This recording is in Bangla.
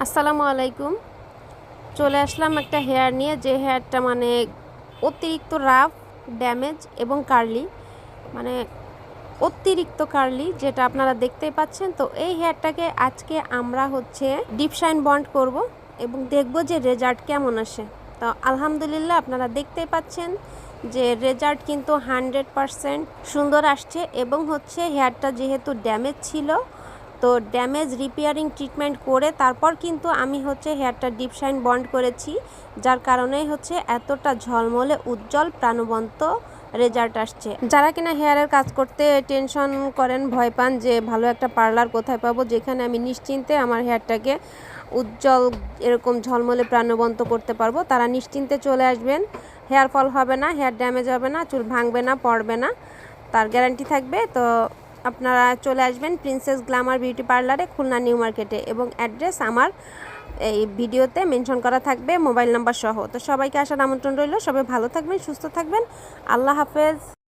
আসসালামু আলাইকুম। চলে আসলাম একটা হেয়ার নিয়ে, যে হেয়ারটা মানে অতিরিক্ত রাফ, ড্যামেজ এবং কার্লি মানে অতিরিক্ত কার্লি যেটা আপনারা দেখতেই পাচ্ছেন। তো এই হেয়ারটাকে আজকে আমরা হচ্ছে ডিপশাইন বন্ড করব এবং দেখব যে রেজাল্ট কেমন আসে। তো আলহামদুলিল্লাহ আপনারা দেখতেই পাচ্ছেন যে রেজাল্ট কিন্তু হান্ড্রেড সুন্দর আসছে এবং হচ্ছে হেয়ারটা যেহেতু ড্যামেজ ছিল তো ড্যামেজ রিপেয়ারিং ট্রিটমেন্ট করে তারপর কিন্তু আমি হচ্ছে হেয়ারটা ডিপ শাইন বন্ড করেছি, যার কারণেই হচ্ছে এতটা ঝলমলে উজ্জ্বল প্রাণবন্ত রেজাল্ট আসছে। যারা কিনা হেয়ারের কাজ করতে টেনশন করেন, ভয় পান যে ভালো একটা পার্লার কোথায় পাবো, যেখানে আমি নিশ্চিন্তে আমার হেয়ারটাকে উজ্জ্বল এরকম ঝলমলে প্রাণবন্ত করতে পারব, তারা নিশ্চিন্তে চলে আসবেন। হেয়ার ফল হবে না হেয়ার ড্যামেজ হবে না, চুল ভাঙবে না, পড়বে না, তার গ্যারান্টি থাকবে। তো আপনারা চলে আসবেন প্রিন্সেস গ্লামার বিউটি পার্লারে খুলনা নিউ মার্কেটে এবং অ্যাড্রেস আমার এই ভিডিওতে মেনশন করা থাকবে মোবাইল নাম্বার সহ। তো সবাইকে আসার আমন্ত্রণ রইল। সবাই ভালো থাকবেন, সুস্থ থাকবেন। আল্লাহ হাফেজ।